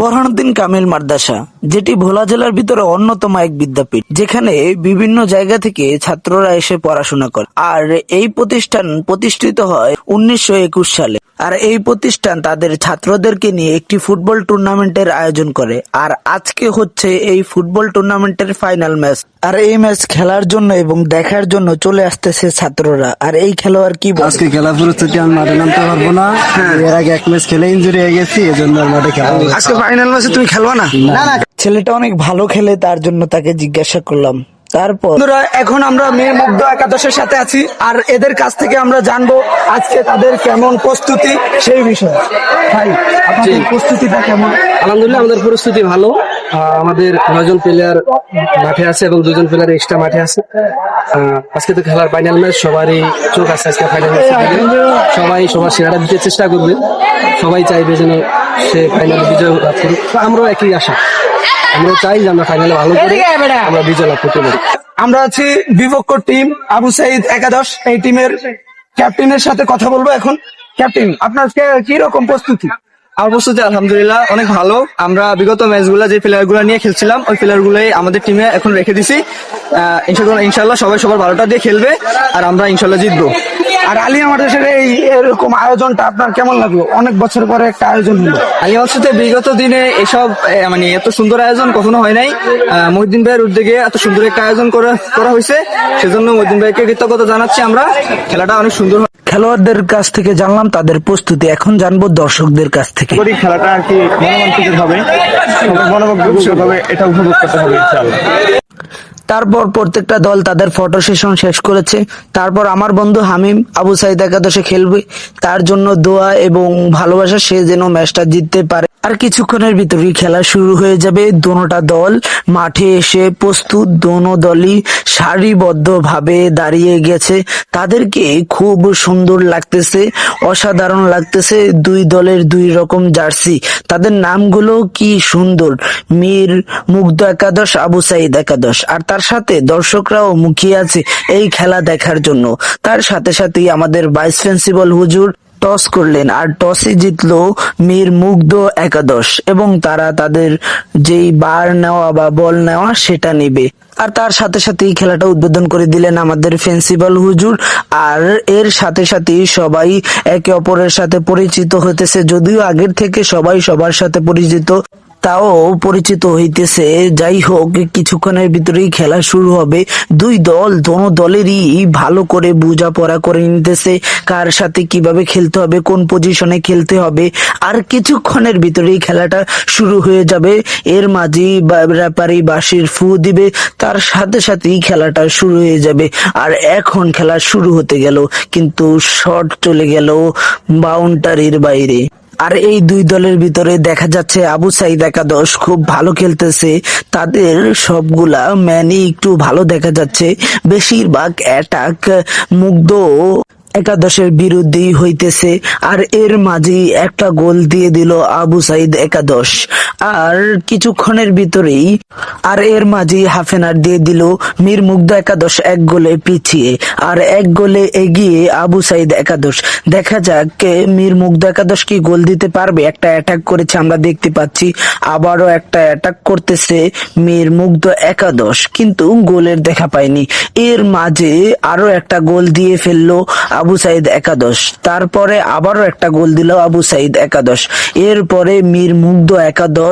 বরহানুদ্দিন কামিল মাদ্রাসা, যেটি ভোলা জেলার ভিতরে অন্যতম এক বিদ্যাপীঠ, যেখানে বিভিন্ন জায়গা থেকে ছাত্ররা এসে পড়াশোনা করে। আর এই প্রতিষ্ঠান প্রতিষ্ঠিত হয় উনিশশো একুশ সালে। আর এই প্রতিষ্ঠান তাদের ছাত্রদেরকে নিয়ে একটি ফুটবল টুর্নামেন্টের আয়োজন করে। আর আজকে হচ্ছে এই ফুটবল টুর্নামেন্টের ফাইনাল ম্যাচ। আর এই ম্যাচ খেলার জন্য এবং দেখার জন্য চলে আসতেছে ছাত্ররা। আর এই খেলোয়াড় কি? আজকে খেলার পরিস্থিতি আমি মাঠে নামতে পারব না। এর আগে এক ম্যাচ খেলে ইঞ্জুরি হয়ে গেছি এজন্য মাঠে খেলা আজকে ফাইনাল ম্যাচে তুমি খেলবা না। ছেলেটা অনেক ভালো খেলে তার জন্য তাকে জিজ্ঞাসা করলাম। তারপর? বন্ধুরা এখন আমরা মেয়ে মুগ্ধ একাদশের সাথে আছি আর এদের কাছ থেকে আমরা জানব আজকে তাদের কেমন প্রস্তুতি সেই বিষয়ে। ভাই আপনাদের প্রস্তুতিটা কেমন? আলহামদুলিল্লাহ আমাদের প্রস্তুতি ভালো। আহ, আমাদের নয়জন প্লেয়ার মাঠে আছে এবং দুজন প্লেয়ার এক্সট্রা মাঠে আছে। আহ, আজকে তো খেলার ফাইনাল ম্যাচ সবারই চোখ আছে আজকে ফাইনাল ম্যাচ সবাই সবার সেরাটা দিতে চেষ্টা করবে। সবাই চাইবে যেন সে ফাইনালে বিজয় লাভ করুক। তো আমরাও একই আশা। আমরা চাই যে আমরা ফাইনালে ভালো করি আমরা বিজয় লাভ করতে পারি। আমরা আছি বিপক্ষ টিম আবু সাইদ একাদশ এই টিমের ক্যাপ্টেনের সাথে কথা বলব এখন। ক্যাপ্টেন আপনার কে- কি রকম প্রস্তুতি? আমার প্রস্তুতি আলহামদুলিল্লাহ অনেক ভালো। আমরা বিগত ম্যাচগুলো যে প্লেয়ারগুলো নিয়ে খেলছিলাম ওই প্লেয়ার গুলোই আমাদের টিমে এখন রেখে দিছি। আহ, ইনশাল্লাহ ইনশাল্লাহ সবাই সবার ভালোটা দিয়ে খেলবে আর আমরা ইনশাল্লাহ জিতবো। আর আলিয়া মাদ্রাসার এই এরকম আয়োজনটা আপনার কেমন লাগল? অনেক বছর পরে একটা আয়োজন হলো। আলী মাসুতে বিগত দিনে এসব মানে এত সুন্দর আয়োজন কখনো হয় নাই। আহ, মহিউদ্দিন ভাইয়ের উদ্যোগে এত সুন্দর একটা আয়োজন করা করা হয়েছে। সেজন্য মহিউদ্দিন ভাইকে কৃতজ্ঞতা জানাচ্ছি আমরা। খেলাটা অনেক সুন্দর খেলোয়াড়দের কাছ থেকে জানলাম তাদের প্রস্তুতি। এখন জানব দর্শকদের কাছ থেকে। খেলাটা আর কি মনোমান্তিক হবে এটা উপভোগ করতে হবে ইনশাআল্লাহ। তারপর প্রত্যেকটা দল তাদের ফটো সেশন শেষ করেছে। তারপর আমার বন্ধু হামিম আবু সাইদ একাদশে খেলবে। তার জন্য দোয়া এবং ভালোবাসা সে যেন ম্যাচটা জিততে পারে। আর কিছুক্ষণের ভিতরেই খেলা শুরু হয়ে যাবে। দোনোটা দল মাঠে এসে প্রস্তুত। দোনো দলই সারিবদ্ধ ভাবে দাঁড়িয়ে গেছে। তাদেরকে খুব সুন্দর লাগতেছে, অসাধারণ লাগতেছে দুই দলের দুই রকম জার্সি। তাদের নামগুলো কি সুন্দর। মীর মুগ্ধ একাদশ, আবু সাইদ একাদশ। আর তার সাথে দর্শকরাও মুখিয়ে আছে এই খেলা দেখার জন্য। তার সাথে সাথেই আমাদের ভাইস প্রিন্সিপাল হুজুর টস করলেন আর টসে জিতলো মীর মুগ্ধ একাদশ এবং তারা তাদের যেই বার নেওয়া বা বল নেওয়া সেটা নেবে। আর তার সাথে সাথেই খেলাটা উদ্বোধন করে দিলেন আমাদের প্রিন্সিপাল হুজুর আর এর সাথে সাথেই সবাই একে অপরের সাথে পরিচিত হতেছে যদিও আগের থেকে সবাই সবার সাথে পরিচিত তাও পরিচিত হইতেছে। যাই হোক কিছুক্ষণের ভিতরেই খেলা শুরু হবে। দুই দল, দোনো দলেরই ভালো করে বোঝাপড়া করে নিতেছে, কার সাথে কীভাবে খেলতে হবে, কোন পজিশনে খেলতে হবে। আর কিছুক্ষণের ভিতরেই খেলাটা শুরু হয়ে যাবে। এর মাঝেই ব্যাপারী বাঁশির ফু দিবে, তার সাথে সাথেই খেলাটা শুরু হয়ে যাবে। আর এখন খেলা শুরু হতে গেল, কিন্তু শট চলে গেল বাউন্ডারির বাইরে। আর এই দুই দলের ভিতরে দেখা যাচ্ছে আবু সাইদ একাদশ খুব ভালো খেলতেছে। তাদের সবগুলা ম্যানই একটু ভালো দেখা যাচ্ছে। বেশিরভাগ অ্যাটাক মুগ্ধ একাদশের বিরুদ্ধেই হইতেছে। আর এর মাঝেই একটা গোল দিয়ে দিল আবু সাইদ একাদশ। আর কিছুক্ষণের ভিতরেই আর এর মাঝেই হাফেনার দিয়ে দিল মীর মুগ্ধ একাদশ এক গোলে পিছিয়ে। আর এক গোলে এগিয়ে আবু সাইদ একাদশ। দেখা যাক মীর মুগ্ধ একাদশ কি গোল দিতে পারবে। একটা অ্যাটাক করেছে, আমরা দেখতে পাচ্ছি। আবারও একটা অ্যাটাক করতেছে মীর মুগ্ধ একাদশ, কিন্তু গোলের দেখা পায়নি। এর মাঝে আরও একটা গোল দিয়ে ফেলল আবু সাইদ একাদশ। তারপরে আবারও একটা গোল দিল আবু সাইদ একাদশ। এরপরে মীর মুগ্ধ একাদশ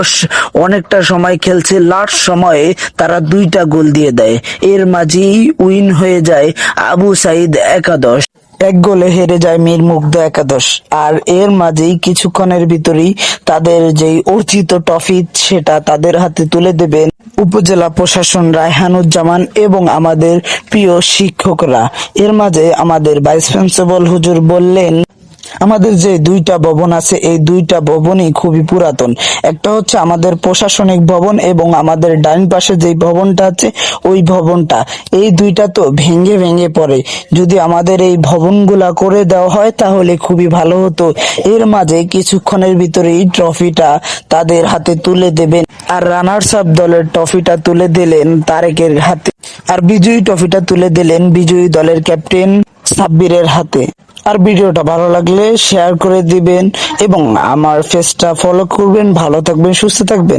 অনেকটা সময় খেলছে, লাস্ট সময়ে তারা দুইটা গোল দিয়ে দেয়। এর মাঝেই উইন হয়ে যায় আবু সাইদ একাদশ। এক গোলে হেরে যায় মীর মুগ্ধ একাদশ। আর এর মাঝেই কিছুক্ষণের ভিতরেই তাদের যেই অর্জিত ট্রফি, সেটা তাদের হাতে তুলে দেবেন উপজেলা প্রশাসন রায়হানুজ্জামান এবং আমাদের প্রিয় শিক্ষকরা। এর মাঝে আমাদের ভাইস প্রিন্সিপাল হুজুর বললেন আমাদের যে দুইটা ভবন আছে, এই দুইটা ভবনই খুবই পুরাতন। একটা হচ্ছে আমাদের প্রশাসনিক ভবন এবং আমাদের ডাইন পাশে যে ভবনটা আছে, ওই ভবনটা। এই দুইটা তো ভেঙে ভেঙে পড়ে। যদি আমাদের এই ভবনগুলা করে দেওয়া হয়, তাহলে খুবই ভালো হতো। এর মাঝে কিছুক্ষণের ভিতরেই ট্রফিটা তাদের হাতে তুলে দেবেন। আর রানার্স আপ দলের ট্রফিটা তুলে দিলেন তারেকের হাতে। আর বিজয়ী ট্রফিটা তুলে দিলেন বিজয়ী দলের ক্যাপ্টেন সাব্বিরের হাতে। আর ভিডিওটা ভালো লাগলে শেয়ার করে দিবেন এবং আমার ফেসটা ফলো করবেন। ভালো থাকবেন, সুস্থ থাকবেন।